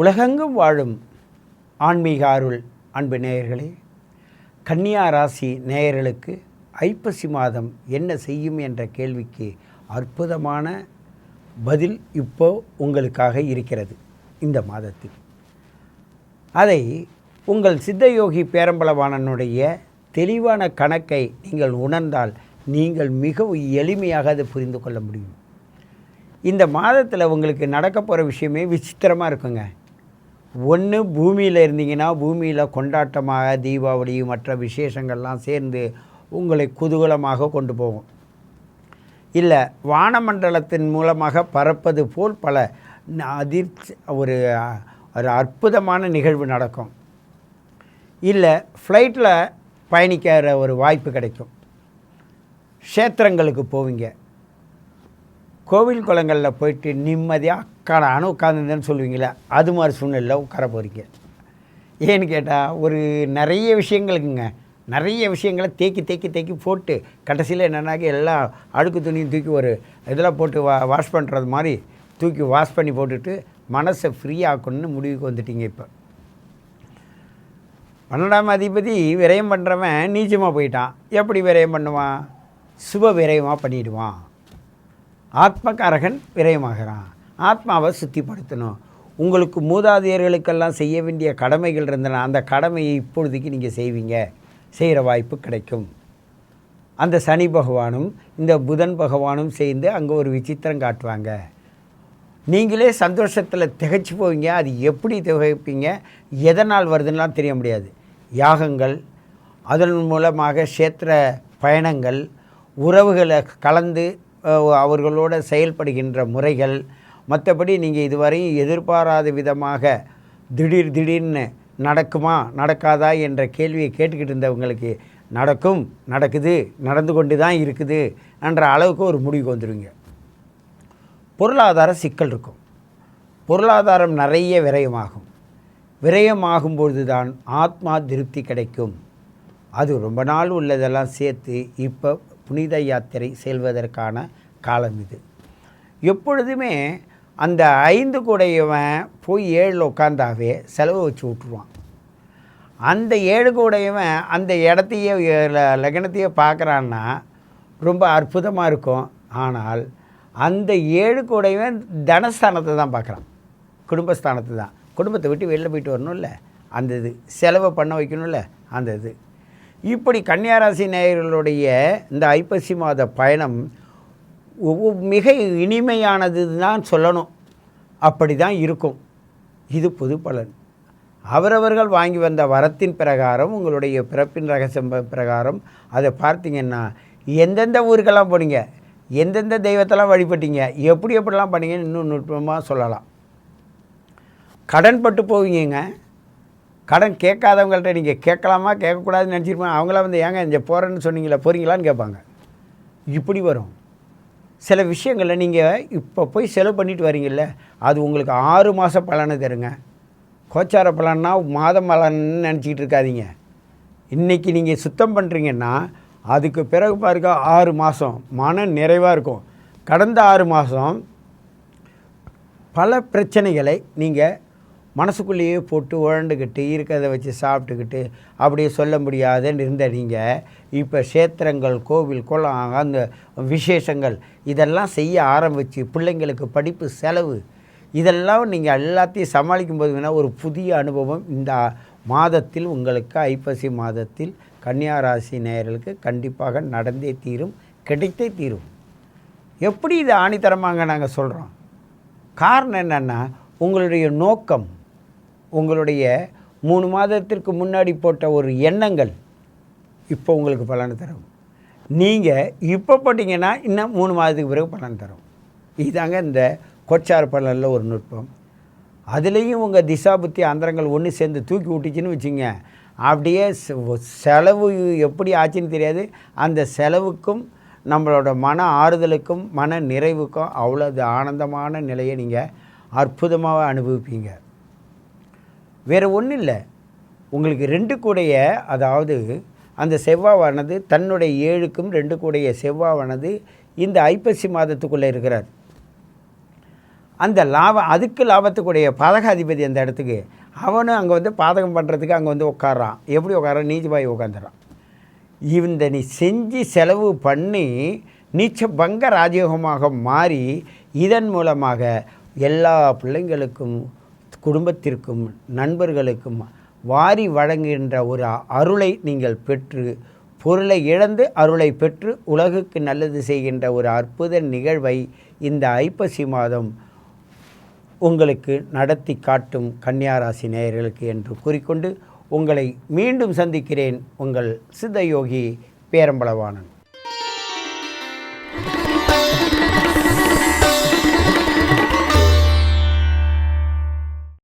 உலகெங்கும் வாழும் ஆன்மீக அருள் அன்பு நேயர்களே கன்னியா ராசி நேயர்களுக்கு ஐப்பசி மாதம் என்ன செய்யும் என்ற கேள்விக்கு அற்புதமான பதில் இப்போ உங்களுக்காக இருக்கிறது இந்த மாதத்தில். அதை உங்கள் சித்தயோகி பேரம்பலவாணனுடைய தெளிவான கணக்கை நீங்கள் உணர்ந்தால் நீங்கள் மிகவும் எளிமையாக அதை புரிந்து கொள்ள முடியும். இந்த மாதத்தில் உங்களுக்கு நடக்க போகிற விஷயமே விசித்திரமாக இருக்குங்க. ஒன்று பூமியில் இருந்தீங்கன்னா பூமியில் கொண்டாட்டமாக தீபாவளி மற்ற விசேஷங்கள்லாம் சேர்ந்து உங்களை குதூகலமாக கொண்டு போகும். இல்லை வானமண்டலத்தின் மூலமாக பறப்பது போல் பல அதிர்ச்சி ஒரு ஒரு அற்புதமான நிகழ்வு நடக்கும். இல்லை ஃப்ளைட்டில் பயணிக்கிற ஒரு வாய்ப்பு கிடைக்கும். க்ஷேத்திரங்களுக்கு போவீங்க. கோவில் குளங்களில் போயிட்டு நிம்மதியாக அக்காடான உட்காந்துருந்தேன்னு சொல்லுவீங்களே அது மாதிரி சூழ்நிலையில் உட்கார போகிறீங்க ஏன்னு கேட்டால் ஒரு நிறைய விஷயங்களுக்குங்க நிறைய விஷயங்களை தேக்கி தேக்கி தேக்கி போட்டு கடைசியில் என்னென்னாக்கி எல்லாம் அழுக்கு துணியும் தூக்கி ஒரு இதெல்லாம் போட்டு வா வாஷ் பண்ணுறது மாதிரி தூக்கி வாஷ் பண்ணி போட்டுட்டு மனசை ஃப்ரீயாக்கணும்னு முடிவுக்கு வந்துட்டீங்க இப்போ. பன்னெண்டாம் அதிபதி விரயம் பண்ணுறவன் நீச்சமாக போயிட்டான். எப்படி விரயம் பண்ணுவான்? சுப விரயமாக பண்ணிவிடுவான் ஆத்மகாரகன் விரயமாகிறான். ஆத்மாவை சுத்திப்படுத்தணும். உங்களுக்கு மூதாதையர்களுக்கெல்லாம் செய்ய வேண்டிய கடமைகள் இருந்தன. அந்த கடமையை இப்பொழுதைக்கு நீங்கள் செய்வீங்க. செய்கிற வாய்ப்பு கிடைக்கும். அந்த சனி பகவானும் இந்த புதன் பகவானும் சேர்ந்து அங்கே ஒரு விசித்திரம் காட்டுவாங்க. நீங்களே சந்தோஷத்தில் திகைச்சு போவீங்க. அது எப்படி திகைப்பீங்க? எதனால் வருதுன்னெலாம் தெரிய முடியாது. யாகங்கள் அதன் மூலமாக சேத்திர பயணங்கள் உறவுகளை கலந்து அவர்களோட செயல்படுகின்ற முறைகள் மற்றபடி நீங்கள் இதுவரையும் எதிர்பாராத விதமாக திடீர் திடீர்னு நடக்குமா நடக்காதா என்ற கேள்வியை கேட்டுக்கிட்டு இருந்தவங்களுக்கு நடக்கும் நடக்குது நடந்து கொண்டு தான் இருக்குது என்ற அளவுக்கு ஒரு முடிவுக்கு வந்துடுவீங்க பொருளாதார சிக்கல் இருக்கும். பொருளாதாரம் நிறைய விரயமாகும். விரயமாகும் பொழுது தான் ஆத்மா திருப்தி கிடைக்கும். அது ரொம்ப நாள் உள்ளதெல்லாம் சேர்த்து இப்போ புனித யாத்திரை செல்வதற்கான காலம் இது. எப்பொழுதுமே அந்த ஐந்து கூடையவன் போய் ஏழில் உட்காந்தாவே செலவு வச்சு விட்ருவான் அந்த ஏழு கூடையவன் அந்த இடத்தையே ல- லக்னத்தையே பார்க்குறான்னா ரொம்ப அற்புதமாக இருக்கும். ஆனால் அந்த ஏழு கூடையவன் தனஸ்தானத்தை தான் பார்க்குறான் குடும்பஸ்தானத்தை தான். குடும்பத்தை விட்டு வெளில போயிட்டு வரணும்ல. அந்த இது செலவை பண்ண வைக்கணும்ல. அந்த இது. இப்படி கன்னியாராசி நேயர்களுடைய இந்த ஐப்பசி மாத பயணம் மிக இனிமையானது தான் சொல்லணும். அப்படி தான் இருக்கும். இது புது பலன். அவரவர்கள் வாங்கி வந்த வரத்தின் பிரகாரம் உங்களுடைய பிறப்பின் ரகசியம் பிரகாரம் அதை பார்த்தீங்கன்னா எந்தெந்த ஊருக்கெல்லாம் போனீங்க எந்தெந்த தெய்வத்தெல்லாம் வழிபட்டீங்க எப்படி எப்படிலாம் பண்ணீங்கன்னு இன்னும் நுட்பமாக சொல்லலாம். கடன் பட்டு கடன் கேட்காதவங்கள்ட்ட நீங்கள் கேட்கலாமா கேட்கக்கூடாதுன்னு நினச்சிருப்பேன் அவங்கள வந்து ஏங்க இங்கே போகிறேன்னு சொன்னீங்களே போகிறீங்களான்னு கேட்பாங்க. இப்படி வரும். சில விஷயங்களில் நீங்கள் இப்போ போய் செலவு பண்ணிட்டு வரீங்கள்ல அது உங்களுக்கு ஆறு மாத பலனை தருங்க. கோச்சார பலன்னா மாதம் பலன்னு நினச்சிக்கிட்டு இருக்காதீங்க. இன்றைக்கி நீங்கள் சுத்தம் பண்ணுறீங்கன்னா அதுக்கு பிறகு பாருங்க ஆறு மாதம் மன நிறைவாக இருக்கும். கடந்த ஆறு மாதம் பல பிரச்சனைகளை நீங்கள் மனசுக்குள்ளேயே போட்டு உழண்டுக்கிட்டு இருக்கிறத வச்சு சாப்பிட்டுக்கிட்டு அப்படியே சொல்ல முடியாதுன்னு இருந்த நீங்கள் இப்போ க்ஷேத்திரங்கள் கோவில் குளம் அந்த விசேஷங்கள் இதெல்லாம் செய்ய ஆரம்பித்து பிள்ளைங்களுக்கு படிப்பு செலவு இதெல்லாம் நீங்கள் எல்லாத்தையும் சமாளிக்கும் போது வேணால் ஒரு புதிய அனுபவம் இந்த மாதத்தில் உங்களுக்கு ஐப்பசி மாதத்தில் கன்னியா ராசி நேயர்களுக்கு கண்டிப்பாக நடந்தே தீரும் கிடைத்தே தீரும். எப்படி இது ஆணித்தரமாங்க நாங்கள் சொல்கிறோம் காரணம் என்னென்னா உங்களுடைய நோக்கம் உங்களுடைய மூணு மாதத்திற்கு முன்னாடி போட்ட ஒரு எண்ணங்கள் இப்போ உங்களுக்கு பலன் தரும். நீங்கள் இப்போ போட்டிங்கன்னா இன்னும் மூணு மாதத்துக்கு பிறகு பலன் தரும். இதாங்க இந்த கொச்சார் பலனில் ஒரு நுட்பம். அதுலேயும் உங்கள் திசா புத்தி அந்தரங்கள் ஒன்று சேர்ந்து தூக்கி விட்டுச்சுன்னு வச்சுங்க. அப்படியே செலவு எப்படி ஆச்சுன்னு தெரியாது. அந்த செலவுக்கும் நம்மளோட மன ஆறுதலுக்கும் மன நிறைவுக்கும் அவ்வளோ ஆனந்தமான நிலையை நீங்கள் அற்புதமாக அனுபவிப்பீங்க. வேறு ஒன்றும் இல்லை. உங்களுக்கு ரெண்டு கூடைய அதாவது அந்த செவ்வாவானது தன்னுடைய ஏழுக்கும் ரெண்டு கூடைய செவ்வாவானது இந்த ஐப்பசி மாதத்துக்குள்ளே இருக்கிறார். அந்த லாபம் அதுக்கு லாபத்துக்குடைய பாதகாதிபதி அந்த இடத்துக்கு அவனும் அங்கே வந்து பாதகம் பண்ணுறதுக்கு அங்கே வந்து உட்காரான் எப்படி உட்காரான் நீதிபாய் உட்காந்துறான் இந்த நீ செஞ்சு செலவு பண்ணி நீச்ச பங்க ராஜயோகமாக மாறி இதன் மூலமாக எல்லா பிள்ளைங்களுக்கும் குடும்பத்திற்கும் நண்பர்களுக்கும் வாரி வழங்குகின்ற ஒரு அருளை நீங்கள் பெற்று பொருளை இழந்து அருளை பெற்று உலகுக்கு நல்லது செய்கின்ற ஒரு அற்புத நிகழ்வை இந்த ஐப்பசி மாதம் உங்களுக்கு நடத்தி காட்டும் கன்னியாராசி நேயர்களுக்கு என்று கூறிக்கொண்டு உங்களை மீண்டும் சந்திக்கிறேன் உங்கள் சித்தயோகி பேரம்பளவானன்